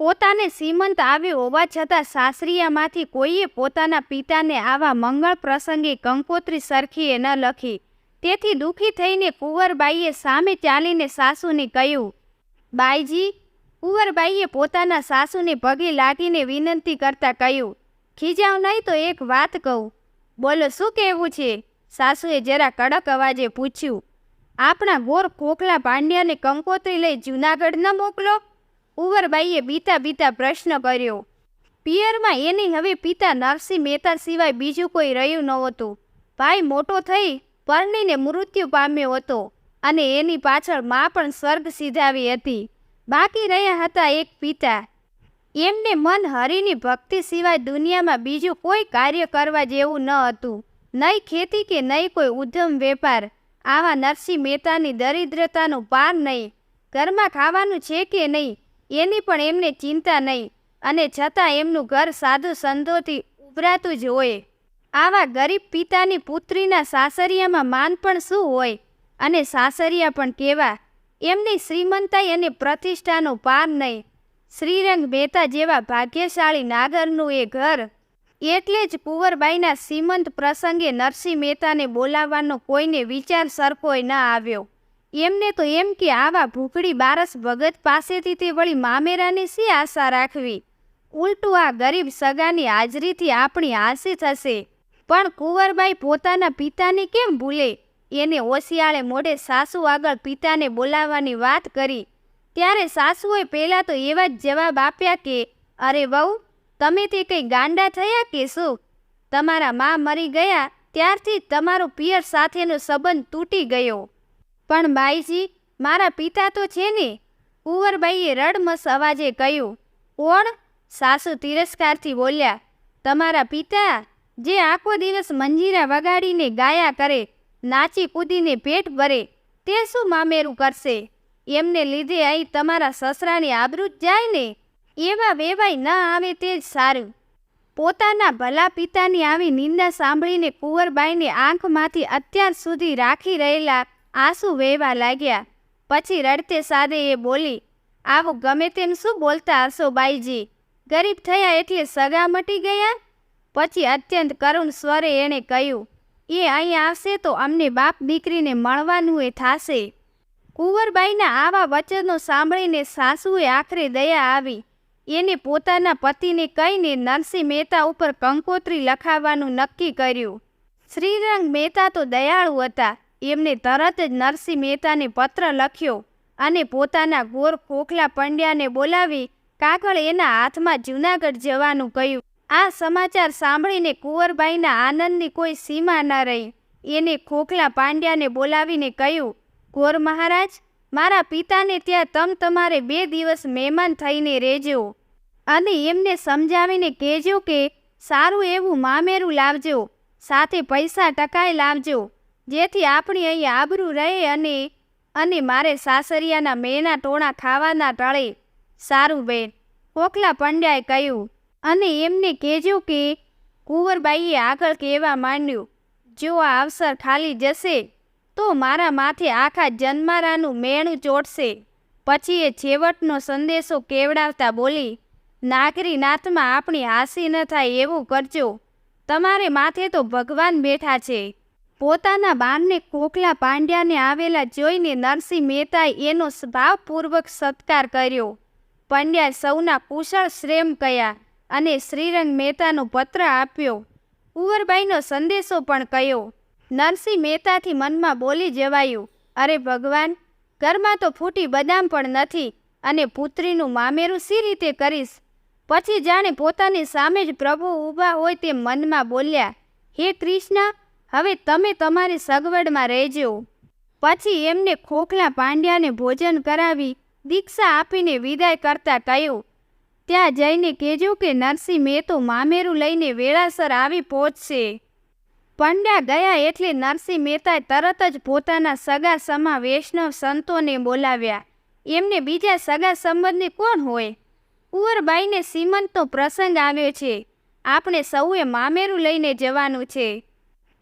પોતાને સીમંત આવ્યો હોવા છતાં સાસરિયામાંથી કોઈએ પોતાના પિતાને આવા મંગળ પ્રસંગે કંકોત્રી સરખીએ ન લખી. તેથી દુઃખી થઈને કુંવરબાઈએ સામે ચાલીને સાસુને કહ્યું, બાઈજી, કુંવરબાઈએ પોતાના સાસુને પગે લાગીને વિનંતી કરતા કહ્યું, ખીજાવ નહીં તો એક વાત કહું. બોલો, શું કહેવું છે? સાસુએ જરા કડક અવાજે પૂછ્યું, આપણા ગોર ખોખલા પાંડ્યાને કંકોત્રી લઈ જૂનાગઢ ન મોકલો? કુંવરબાઈએ બીતા બીતા પ્રશ્ન કર્યો, પિયરમાં એની હવે પિતા નરસિંહ મહેતા સિવાય બીજું કોઈ રહ્યું નહોતું. ભાઈ મોટો થઈ, પરણીને મૃત્યુ પામ્યો હતો અને એની પાછળ મા પણ સ્વર્ગ સીધાવી હતી. બાકી રહ્યા હતા એક પિતા. એમને મન હરિની ભક્તિ સિવાય દુનિયામાં બીજું કોઈ કાર્ય કરવા જેવું ન હતું. નહીં ખેતી કે નહીં કોઈ ઉદ્યમ વેપાર. આવા નરસિંહ મહેતાની દરિદ્રતાનું પાર નહીં ઘરમાં ખાવાનું છે કે નહીં એની પણ એમને ચિંતા નહીં અને છતાં એમનું ઘર સાધુ સંતોથી ઉભરાતું જ હોય. આવા ગરીબ પિતાની પુત્રીના સાસરિયામાં માન પણ શું હોય? અને સાસરિયા પણ કેવા? એમની શ્રીમંતાઈ અને પ્રતિષ્ઠાનો પાર નહીં. શ્રીરંગ મહેતા જેવા ભાગ્યશાળી નાગરનું એ ઘર. એટલે જ કુંવરબાઈના શ્રીમંત પ્રસંગે નરસિંહ મહેતાને બોલાવવાનો કોઈને વિચાર સરખોય ન આવ્યો. એમને તો એમ કે આવા ભૂખડી બારસ ભગત પાસેથી તે વળી મામેરાની શી આશા રાખવી? ઉલટું આ ગરીબ સગાની હાજરીથી આપણી હાસી થશે. પણ કુંવરબાઈ પોતાના પિતાને કેમ ભૂલે? એને ઓશિયાળે મોઢે સાસુ આગળ પિતાને બોલાવવાની વાત કરી. ત્યારે સાસુએ પહેલાં તો એવા જ જવાબ આપ્યા કે, અરે વહુ, તમે તે કંઈ ગાંડા થયા કે શું? તમારા મા મરી ગયા, ત્યારથી તમારો પિયર સાથેનો સંબંધ તૂટી ગયો. પણ બાઈજી, મારા પિતા તો છે ને કુંવરબાઈએ રડમસ અવાજે કહ્યું કોણ સાસુ તિરસ્કારથી બોલ્યા, તમારા પિતા જે આખો દિવસ મંજીરા વગાડીને ગાયા કરે, નાચી કૂદીને પેટ ભરે, તે શું મામેરું કરશે? એમને લીધે અહીં તમારા સસરાની આબરૂ જાય ને? એવા વેવાય ન આવે તે જ સારું. પોતાના ભલા પિતાની આવી નિંદા સાંભળીને કુંવરબાઈને આંખમાંથી અત્યાર સુધી રાખી રહેલા આંસુ વહેવા લાગ્યા. પછી રડતે સાદે એ બોલી, આવું ગમે તેમ શું બોલતા હશો બાઈજી? ગરીબ થયા એટલે સગા મટી ગયા? પછી અત્યંત કરુણ સ્વરે એણે કહ્યું, એ અહીં આવશે તો અમને બાપ દીકરીને મળવાનું એ થાશે. કુંવરબાઈના આવા વચનો સાંભળીને સાસુએ આખરે દયા આવી. એને પોતાના પતિને કહીને નરસિંહ મહેતા ઉપર કંકોત્રી લખાવવાનું નક્કી કર્યું. શ્રીરંગ મહેતા તો દયાળુ હતા. એમને તરત જ નરસિંહ મહેતાને પત્ર લખ્યો અને પોતાના ગોર ખોખલા પંડ્યાને બોલાવી કાગળ એના હાથમાં જૂનાગઢ જવાનું કહ્યું. આ સમાચાર સાંભળીને કુંવરબાઈના આનંદની કોઈ સીમા ન રહી. એને ખોખલા પાંડ્યાને બોલાવીને કહ્યું, ગોર મહારાજ, મારા પિતાને ત્યાં તમ તમારે બે દિવસ મહેમાન થઈને રહેજો અને એમને સમજાવીને કહેજો કે સારું એવું મામેરું લાવજો, સાથે પૈસા ટકાઈ લાવજો. જેથી આપણી અહીં આબરૂ રહે અને અને મારે સાસરિયાના મેના ટોણા ખાવાના ટળે. સારું બેન ખોખલા પંડ્યાએ કહ્યું. અને એમને કહેજો કે, કુંવરબાઈએ આગળ કહેવા માંડ્યું, જો આ અવસર ખાલી જશે, તો મારા માથે આખા જન્મારાનું મેણું ચોટશે. પછી એ છેવટનો સંદેશો કેવડાવતા બોલી નાગરી નાથમાં આપણી હાસી ન થાય એવું કરજો. તમારે માથે તો ભગવાન બેઠા છે. પોતાના બારને કોકલા પાંડ્યાને આવેલા જોઈને નરસિંહ મહેતાએ એનો ભાવપૂર્વક સત્કાર કર્યો. પંડ્યા સૌના કુશળ શ્રેમ કયા અને શ્રીરંગ મહેતાનો પત્ર આપ્યો. કુંવરબાઈનો સંદેશો પણ કયો. નરસિંહ મહેતાથી મનમાં બોલી જવાયું, અરે ભગવાન, ઘરમાં તો ફૂટી બદામ પણ નથી અને પુત્રીનું મામેરું સી રીતે કરીશ? પછી જાણે પોતાની સામે જ પ્રભુ ઊભા હોય તે મનમાં બોલ્યા, હે કૃષ્ણ હવે તમે તમારી સગવડમાં રહેજો. પછી એમને ખોખલા પાંડ્યાને ભોજન કરાવી દીક્ષા આપીને વિદાય કરતા કહ્યું, ત્યાં જઈને કહેજો કે નરસિંહ મહેતો મામેરું લઈને વેળાસર આવી પહોંચશે. પંડ્યા ગયા એટલે નરસિંહ મહેતાએ તરત જ પોતાના સગા સમા વૈષ્ણવ સંતોને બોલાવ્યા. એમને બીજા સગા સંબંધી કોણ હોય? કુંવરબાઈને સીમંતનો પ્રસંગ આવ્યો છે. આપણે સૌએ મામેરું લઈને જવાનું છે.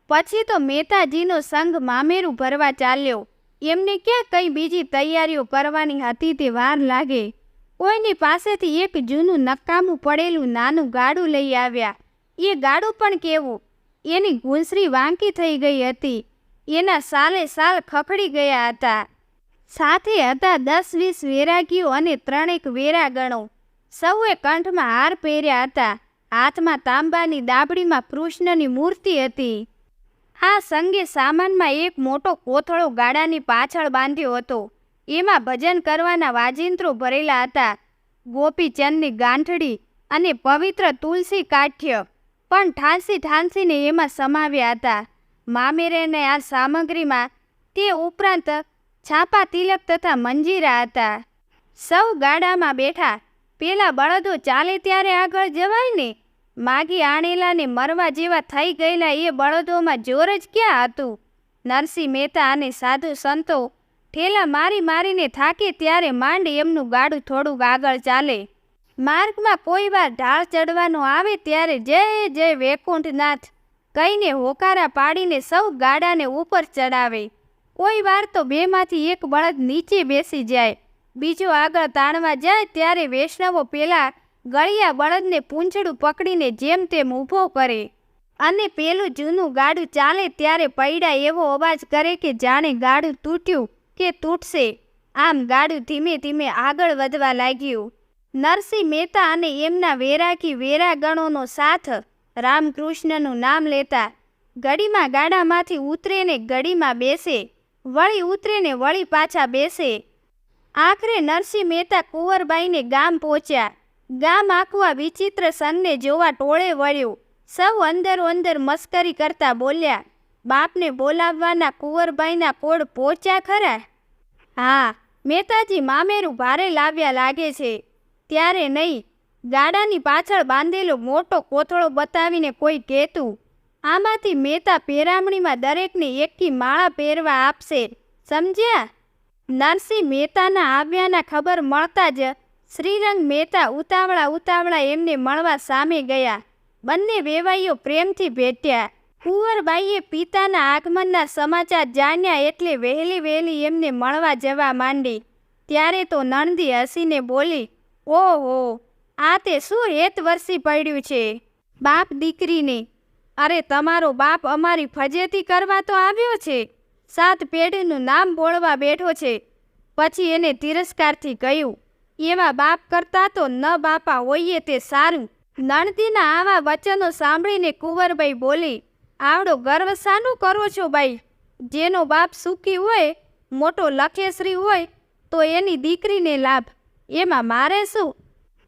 પછી તો મહેતાજીનો સંઘ મામેરું ભરવા ચાલ્યો. એમને ક્યાં કંઈ બીજી તૈયારીઓ કરવાની હતી તે વાર લાગે. કોઈની પાસેથી એક જૂનું નકામું પડેલું નાનું ગાડું લઈ આવ્યા. એ ગાડું પણ કેવું? એની ઘૂંસરી વાંકી થઈ ગઈ હતી. એના સાલે સાલ ખખડી ગયા હતા. સાથે હતા દસ વીસ વેરાગીઓ અને ત્રણેક વેરાગણો. સૌએ કંઠમાં હાર પહેર્યા હતા. હાથમાં તાંબાની દાબડીમાં કૃષ્ણની મૂર્તિ હતી. આ સંગે સામાનમાં એક મોટો કોથળો ગાડાની પાછળ બાંધ્યો હતો. એમાં ભજન કરવાના વાજિંત્રો ભરેલા હતા. ગોપીચંદની ગાંઠડી અને પવિત્ર તુલસી કાઠ્ય પણ ઠાંસી ઠાંસીને એમાં સમાવ્યા હતા. મામેરેને આ સામગ્રીમાં તે ઉપરાંત છાપા તિલક તથા મંજીરા હતા. સૌ ગાડામાં બેઠા. પેલા બળદો ચાલે ત્યારે આગળ જવાય ને? માગી આણેલાને મરવા જેવા થઈ ગયેલા એ બળદોમાં જોર જ ક્યાં હતું? નરસિંહ મહેતા અને સાધુ સંતો ઠેલા મારી મારીને થાકે ત્યારે માંડ એમનું ગાડું થોડુંક આગળ ચાલે. માર્ગમાં કોઈ વાર ઢાળ ચડવાનો આવે ત્યારે જય જય વૈકુંઠનાથ કહીને હોકારા પાડીને સૌ ગાડાને ઉપર ચડાવે. કોઈ વાર તો બેમાંથી એક બળદ નીચે બેસી જાય, બીજો આગળ તાણવા જાય ત્યારે વૈષ્ણવો પેલા ગળિયા બળદને પૂંછડું પકડીને જેમ તેમ ઊભો કરે અને પેલું જૂનું ગાડું ચાલે ત્યારે પૈડા એવો અવાજ કરે કે જાણે ગાડું તૂટ્યું કે તૂટશે. આમ ગાડું ધીમે ધીમે આગળ વધવા લાગ્યું. નરસિંહ મહેતા અને એમના વેરાકી વેરાગણોનો સાથ રામકૃષ્ણનું નામ લેતા ગડીમાં ગાડામાંથી ઉતરે ને ગડીમાં બેસે, વળી ઉતરે ને વળી પાછા બેસે. આખરે નરસિંહ મહેતા કુંવરબાઈને ગામ પહોંચ્યા. ગામ આખું વિચિત્ર સનને જોવા ટોળે વળ્યું. સૌ અંદરો અંદર મસ્કરી કરતા બોલ્યા, બાપને બોલાવવાના કુંવરબાઈના પોળ પહોંચ્યા ખરા? હા, મહેતાજી મામેરું ભારે લાવ્યા લાગે છે. ત્યારે નહીં, ગાડાની પાછળ બાંધેલો મોટો કોથળો બતાવીને કોઈ કહેતું, આમાંથી મહેતા પેરામણીમાં દરેકને એકથી માળા પહેરવા આપશે. સમજ્યા? નરસિંહ મહેતાના આવ્યાના ખબર મળતા જ શ્રીરંગ, મહેતા, ઉતાવળા ઉતાવળા એમને મળવા સામે ગયા. બંને વેવાઈઓ પ્રેમથી ભેટ્યા. કુંવરબાઈએ પિતાના આગમનના સમાચાર જાણ્યા એટલે વહેલી વહેલી એમને મળવા જવા માંડી. ત્યારે તો નણદી હસીને બોલી, ઓહો, આ તે શું હેત વરસી પડ્યું છે? બાપ દીકરીને. અરે, તમારો બાપ અમારી ફજેતી કરવા તો આવ્યો છે. સાત પેઢીનું નામ બોળવા બેઠો છે. પછી એને તિરસ્કારથી કહ્યું એવા બાપ કરતા તો ન બાપા હોઈએ તે સારું. નણદીના આવા વચનો સાંભળીને કુંવરબાઈ બોલી, આવડો ગર્વ શાનું કરો છો બાઈ? જેનો બાપ સુખી હોય, મોટો લખેશ્રી હોય, તો એની દીકરીને લાભ. એમાં મારે શું?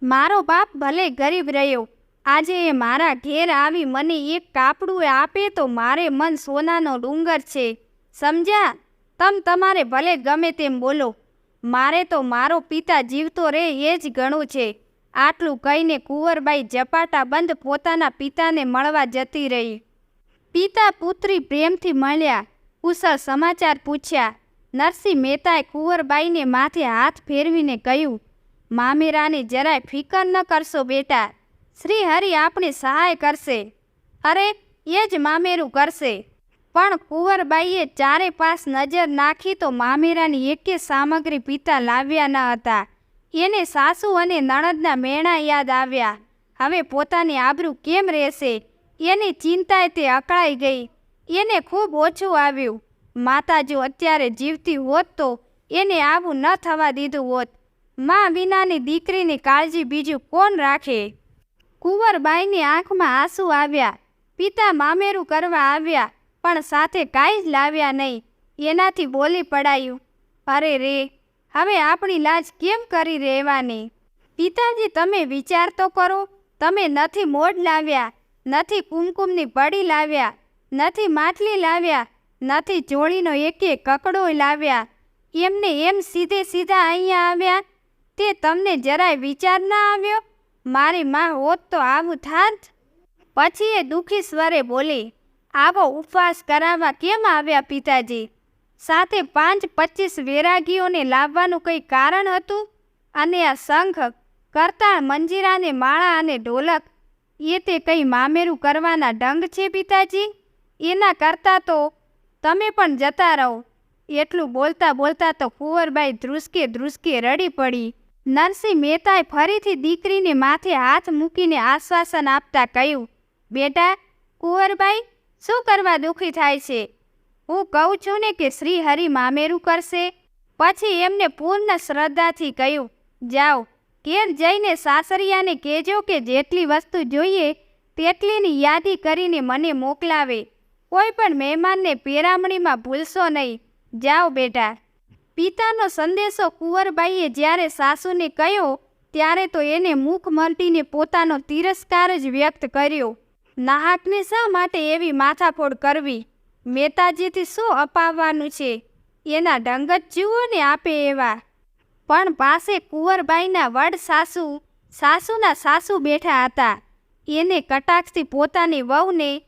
મારો બાપ ભલે ગરીબ રહ્યો, આજે એ મારા ઘેર આવી મને એક કાપડું આપે તો મારે મન સોનાનો ડુંગર છે. સમજ્યા? તમ તમારે ભલે ગમે તેમ બોલો. મારે તો મારો પિતા જીવતો રહે એ જ ઘણું છે. આટલું કહીને કુંવરબાઈ ઝપાટા બંધ પોતાના પિતાને મળવા જતી રહી. પિતા પુત્રી પ્રેમથી મળ્યા. કુશળ સમાચાર પૂછ્યા. નરસિંહ મહેતાએ કુંવરબાઈને માથે હાથ ફેરવીને કહ્યું, મામેરાને જરાય ફિકર ન કરશો બેટા. શ્રી હરિ આપણી સહાય કરશે. અરે, એ જ મામેરું કરશે. પણ કુંવરબાઈએ ચારે પાસ નજર નાખી તો મામેરાની એકે સામગ્રી પિતા લાવ્યા ન હતા. એને સાસુ અને નણદના મેણા યાદ આવ્યા. હવે પોતાની આબરૂ કેમ રહેશે? એની ચિંતાએ તે અકળાઈ ગઈ. એને ખૂબ ઓછું આવ્યું. માતા જો અત્યારે જીવતી હોત તો એને આવું ન થવા દીધું હોત. માં વિનાની દીકરીની કાળજી બીજું કોણ રાખે? કુંવરબાઈની આંખમાં આંસુ આવ્યા. પિતા મામેરું કરવા આવ્યા. પણ સાથે કાંઈ જ લાવ્યા નહીં. એનાથી બોલી પડાયું, અરે રે, હવે આપણી લાજ કેમ કરી રહેવાની? પિતાજી, તમે વિચાર તો કરો, તમે નથી મોડ લાવ્યા, નથી કુમકુમની પડી લાવ્યા, નથી માટલી લાવ્યા, નથી જોડીનો એકે કકડો લાવ્યા. એમને એમ સીધે સીધા અહીંયા આવ્યા? તે તમને જરાય વિચાર ના આવ્યો? મારી માં હોત તો આવું થાત? પછી એ દુઃખી સ્વરે બોલી આવો ઉપવાસ કરાવવા કેમ આવ્યા પિતાજી? સાથે પાંચ પચીસ વેરાગીઓને લાવવાનું કંઈ કારણ હતું? અને આ શંખ કરતા મંજીરાને માળા અને ઢોલક, એ તે કંઈ મામેરું કરવાના ઢંગ છે પિતાજી? એના કરતાં તો તમે પણ જતા રહો. એટલું બોલતા બોલતા તો કુંવરબાઈ ધ્રુસકે ધ્રુસકે રડી પડી. નરસિંહ મહેતાએ ફરીથી દીકરીને માથે હાથ મૂકીને આશ્વાસન આપતા કહ્યું, બેટા, કુંવરબાઈ શું કરવા દુઃખી થાય છે? હું કહું છું ને કે શ્રી હરિ મામેરું કરશે. પછી એમને પૂર્ણ શ્રદ્ધાથી કહ્યું, જાઓ, ઘેર જઈને સાસરિયાને કહેજો કે જેટલી વસ્તુ જોઈએ, તેટલીની યાદી કરીને મને મોકલાવે. કોઈ પણ મહેમાનને પેરામણીમાં ભૂલશો નહીં. જાઓ બેટા. પિતાનો સંદેશો કુંવરબાઈએ જ્યારે સાસુને કહ્યો, ત્યારે તો એને મુખ મલટીને પોતાનો તિરસ્કાર જ વ્યક્ત કર્યો. નાહકને શા માટે એવી માથાફોડ કરવી? મહેતાજીથી શું અપાવવાનું છે? એના ડંગત જીવોને આપે એવા. પણ પાસે કુંવરબાઈના વડ સાસુ, સાસુના સાસુ બેઠા હતા. એને કટાક્ષથી પોતાની વહુને,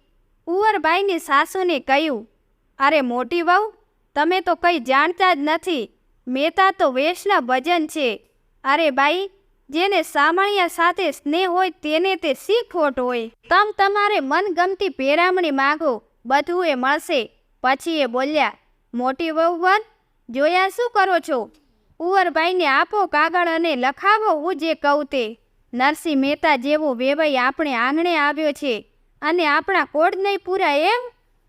કુંવરબાઈની સાસુને કહ્યું, અરે મોટી વહુ, તમે તો કંઈ જાણતા જ નથી. મહેતા તો વેશના ભજન છે. અરે બાઈ જેને સામણિયા સાથે સ્નેહ હોય તેને તે શી ખોટ હોય. તમ તમારે મનગમતી પેરામણી માગો, બધું એ મળશે. પછી એ બોલ્યા, મોટી વહુવર જોયા શું કરો છો? કુંવરભાઈને આપો કાગળ અને લખાવો હું જે કહું તે. નરસિંહ મહેતા જેવો વેવાઈ આપણે આંગણે આવ્યો છે. અને આપણા કોડ નહીં પૂરા એમ?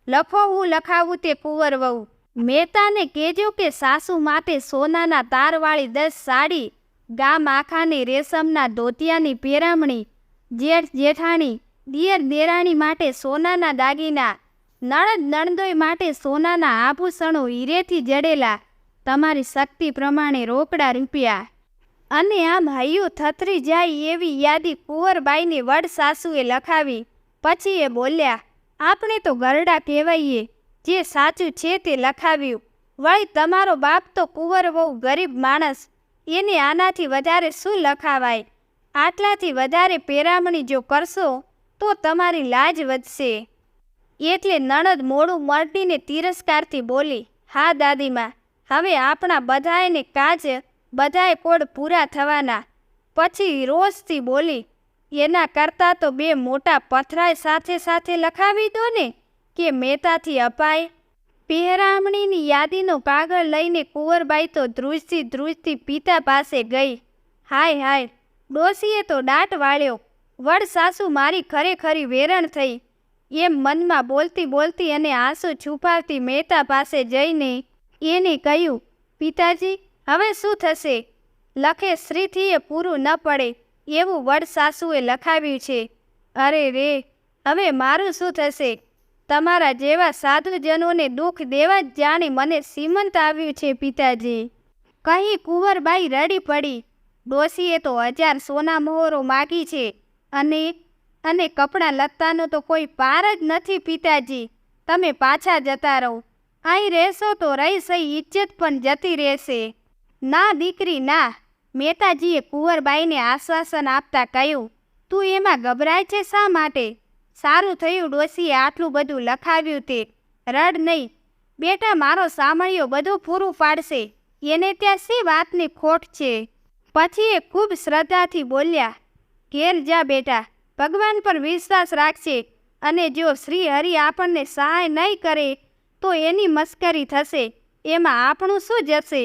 લખો હું લખાવું તે કુંવર વહુ. મહેતાને કહેજો કે સાસુ માટે સોનાના તારવાળી દસ સાડી ગામ માખાની રેશમના ધોતિયાની પેરામણી, જેઠ જેઠાણી, દિયર દેરાણી માટે સોનાના દાગીના નણદ નણદોય માટે સોનાના આભૂષણો હીરેથી જડેલા, તમારી શક્તિ પ્રમાણે રોકડા રૂપિયા. અને આમ હૈયું થથરી જાય એવી યાદી કુંવરબાઈની વડ સાસુએ લખાવી, પછી એ બોલ્યા, આપણે તો ગરડા કહેવાઈએ, જે સાચું છે તે લખાવ્યું. વળી તમારો બાપ તો કુંવર બહુ ગરીબ માણસ એને આનાથી વધારે શું લખાવાય? આટલાથી વધારે પેરામણી જો કરશો, તો તમારી લાજ વધશે. એટલે નણદ મોડું મળટીને તિરસ્કારથી બોલી, હા, દાદીમાં, હવે આપણા બધાયને કાજ બધાય કોડ પૂરા થવાના. પછી રોજથી બોલી, એના કરતાં તો બે મોટા પથરાય સાથે સાથે લખાવી દો ને, કે મહેતાથી અપાય. પહેરામણીની યાદીનો કાગળ લઈને કુંવરબાઈ તો ધ્રુજથી ધ્રુજથી પિતા પાસે ગઈ. હાય હાય, ડોસીએ તો દાટ વાળ્યો. વડ સાસુ મારી ખરેખરી વેરણ થઈ. એમ મનમાં બોલતી બોલતી અને આંસુ છુપાવતી મહેતા પાસે જઈને એને કહ્યું, પિતાજી, હવે શું થશે? લખે શ્રીથીએ પૂરું ન પડે. એવું વડ સાસુએ લખાવ્યું છે. અરે રે, હવે મારું શું થશે? તમારા જેવા સાધુજનોને દુઃખ દેવા જ જાણે મને સીમંત આવ્યું છે પિતાજી. કહી કુંવરબાઈ રડી પડી. ડોશીએ તો હજાર સોના મોહરો માગી છે અને અને કપડાં લત્તાનો તો કોઈ પાર જ નથી પિતાજી. તમે પાછા જતા રહો. અહીં રહેશો તો રહી સહી ઇજ્જત પણ જતી રહેશે. ના દીકરી, ના. મહેતાજીએ કુંવરબાઈને આશ્વાસન આપતા કહ્યું, તું એમાં ગભરાય છે શા માટે? સારું થયું ડોશીએ આટલું બધું લખાવ્યું તે. રડ નહીં. બેટા, મારો સામળિયો બધું પૂરું પાડશે. એને ત્યાં શી વાતની ખોટ છે? પછી એ ખૂબ શ્રદ્ધાથી બોલ્યા, ઘેર જા બેટા, ભગવાન પર વિશ્વાસ રાખશે અને જો શ્રી હરિ આપણને સહાય નહીં કરે, તો એની મસ્કરી થશે. એમાં આપણું શું જશે?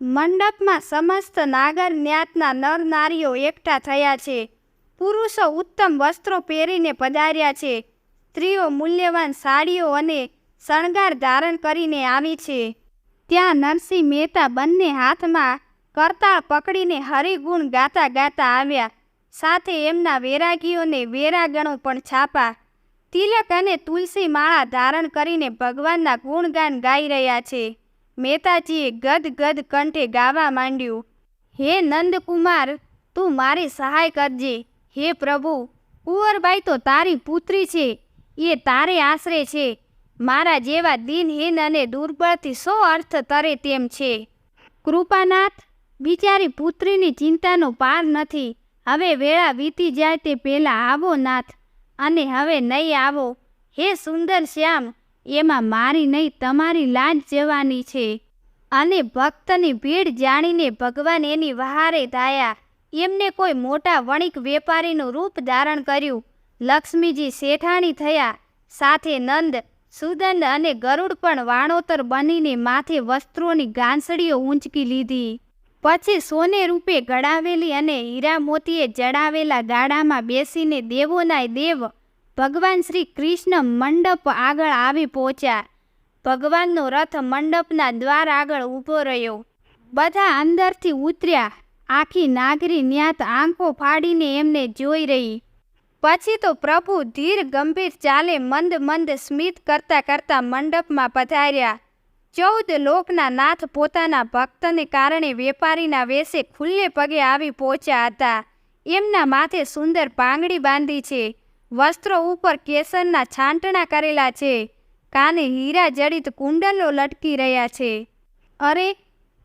મંડપમાં સમસ્ત નાગર જ્ઞાતના નર નારીઓ એકઠા થયા છે. પુરુષો ઉત્તમ વસ્ત્રો પહેરીને પધાર્યા છે. સ્ત્રીઓ મૂલ્યવાન સાડીઓ અને શણગાર ધારણ કરીને આવી છે. ત્યાં નરસિંહ મહેતા બંને હાથમાં કરતાળ પકડીને હરિગુણ ગાતા ગાતા આવ્યા. સાથે એમના વેરાગીઓને વેરાગણો પણ છાપા. તિલક અને તુલસી માળા ધારણ કરીને ભગવાનના ગુણગાન ગાઈ રહ્યા છે. મહેતાજીએ ગદ ગદ કંઠે ગાવા માંડ્યું. હે નંદકુમાર, તું મારી સહાય કરજે. હે પ્રભુ, કુંવરબાઈ તો તારી પુત્રી છે, એ તારે આશરે છે. મારા જેવા દિનહીન અને દુર્બળથી સો અર્થ તરે તેમ છે. કૃપાનાથ, બિચારી પુત્રીની ચિંતાનો પાર નથી. હવે વેળા વીતી જાય તે પહેલાં આવો નાથ, અને હવે નહીં આવો. હે સુંદર શ્યામ, એમાં મારી નહીં, તમારી લાજ જવાની છે. અને ભક્તની ભીડ જાણીને ભગવાન એની વહારે ધાયા એમને કોઈ મોટા વણિક વેપારીનું રૂપ ધારણ કર્યું. લક્ષ્મીજી શેઠાણી થયા. સાથે નંદ, સુદંડ અને ગરુડ પણ વાણોતર બનીને માથે વસ્ત્રોની ગાંસડીઓ ઊંચકી લીધી. પછી સોને રૂપે ગળાવેલી અને હીરા મોતીએ જડાવેલા ગાડામાં બેસીને દેવોના દેવ, ભગવાન શ્રી કૃષ્ણ મંડપ આગળ આવી પહોંચ્યા. ભગવાનનો રથ મંડપના દ્વાર આગળ ઊભો રહ્યો. બધા અંદરથી ઉતર્યા. આખી નાગરી ન્યાત આંખો ફાડીને એમને જોઈ રહી. પછી તો પ્રભુ ધીર ગંભીર ચાલે મંદ મંદ સ્મિત કરતા કરતા મંડપમાં પધાર્યા. ચૌદ લોકના નાથ પોતાના ભક્તને કારણે વેપારીના વેશે ખુલ્લે પગે આવી પહોંચ્યા હતા. એમના માથે સુંદર પાંગડી બાંધી છે. વસ્ત્રો ઉપર કેસરના છાંટણા કરેલા છે. કાને હીરા જડિત કુંડલો લટકી રહ્યા છે. અરે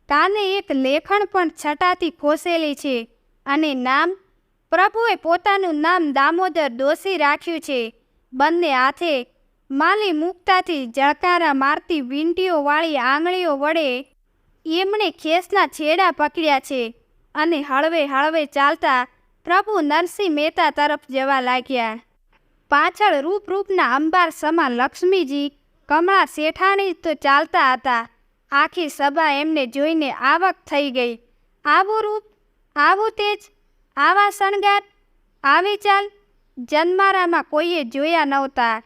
કાને એક લેખણ પણ છટાથી ખોસેલી છે અને નામ? પ્રભુએ પોતાનું નામ દામોદર દોષી રાખ્યું છે. બંને હાથે માલી મુક્તાથી જળકારા મારતી વીંટીઓવાળી આંગળીઓ વડે એમણે ખેસના છેડા પકડ્યા છે અને હળવે હળવે ચાલતા પ્રભુ નરસિંહ મહેતા તરફ જવા લાગ્યા. પાછળ રૂપ રૂપના અંબાર સમા લક્ષ્મીજી, કમળા શેઠાણી તો ચાલતા હતા. આખી સભા એમને જોઈને આવક થઈ ગઈ. આવું રૂપ, આવું તેજ, આવા શણગાર, આવી ચાલ જન્મારામાં કોઈએ જોયા નહોતા.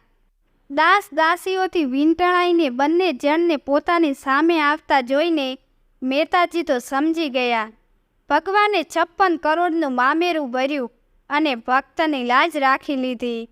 દાસ દાસીઓથી વીંટણાઈને બંને જણને પોતાની સામે આવતા જોઈને મહેતાજી તો સમજી ગયા. ભગવાને છપ્પન કરોડનું મામેરું ભર્યું અને ભક્તની લાજ રાખી લીધી.